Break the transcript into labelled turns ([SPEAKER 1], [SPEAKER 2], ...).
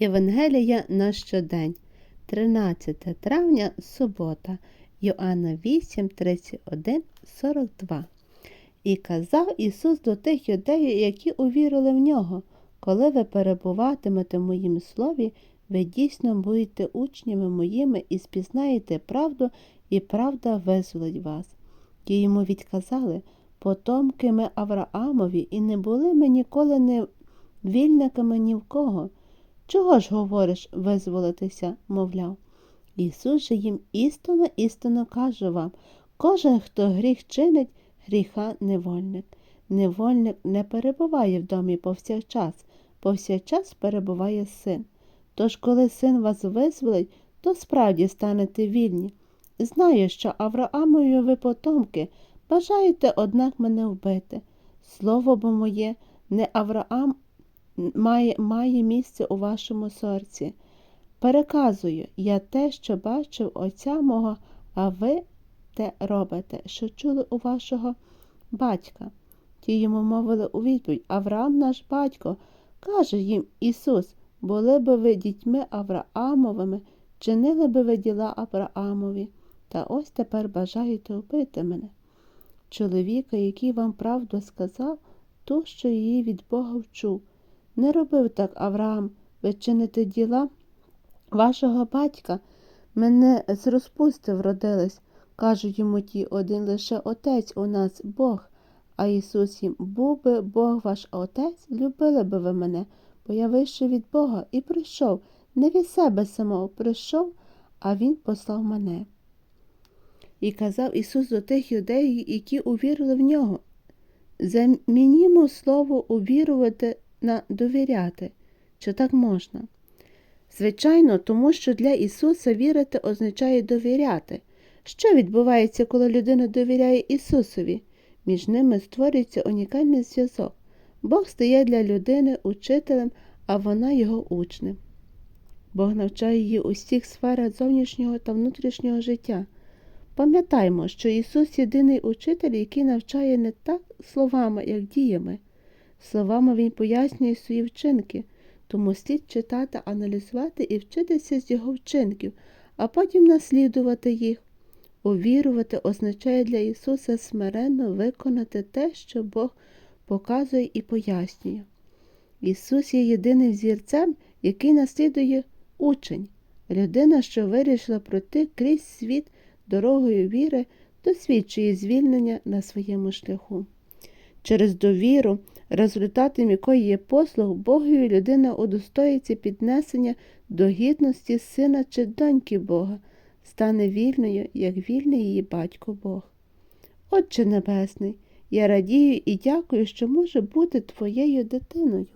[SPEAKER 1] Євангелія на щодень, 13 травня, субота, Йоанна 8, 31, 42. І казав Ісус до тих юдеїв, які увірили в нього, коли ви перебуватимете в моїм слові, ви дійсно будете учнями моїми і спізнаєте правду, і правда визволить вас. Ті йому відказали, потомки ми Авраамові, і не були ми ніколи не вільниками ні в кого. Чого ж говориш визволитися, мовляв. Ісус же їм істинно, істинно кажу вам, кожен, хто гріх чинить, гріха невольник. Невольник не перебуває в домі повсякчас, повсякчас перебуває син. Тож, коли син вас визволить, то справді станете вільні. Знаю, що Авраамові ви потомки, бажаєте, однак, мене вбити. Слово бо моє, не Авраам має, має місце у вашому серці. Переказую я те, що бачив отця мого, а ви те робите, що чули у вашого батька. Ті йому мовили у відповідь Авраам наш батько, каже їм Ісус, були би ви дітьми Авраамовими, чинили би ви діла Авраамові, та ось тепер бажаєте вбити мене. Чоловіка, який вам правду сказав, ту, що її від Бога вчув. Не робив так Авраам, ви діла вашого батька. Мене з розпусти вродились, кажуть йому ті, один лише отець у нас Бог. А Ісус їм, був би Бог ваш отець, любили би ви мене, бо я вийшов від Бога і прийшов, не від себе самого прийшов, а Він послав мене. І казав Ісус до тих юдеїв, які увірили в нього. Замінімо слово увірувати на довіряти, чи так можна? Звичайно, тому що для Ісуса вірити означає довіряти. Що відбувається, коли людина довіряє Ісусові? Між ними створюється унікальний зв'язок. Бог стає для людини учителем, а вона його учнем. Бог навчає її у всіх сферах зовнішнього та внутрішнього життя. Пам'ятаймо, що Ісус єдиний учитель, який навчає не так словами, як діями. Словами Він пояснює свої вчинки, тому слід читати, аналізувати і вчитися з його вчинків, а потім наслідувати їх. Увірувати означає для Ісуса смиренно виконати те, що Бог показує і пояснює. Ісус є єдиним зірцем, який наслідує учень, людина, що вирішила пройти крізь світ дорогою віри, досвідчує звільнення на своєму шляху. Через довіру, результатом якої є послуг, Богові людина удостоїться піднесення до гідності сина чи доньки Бога, стане вільною, як вільний її батько Бог. Отче Небесний, я радію і дякую, що можу бути твоєю дитиною.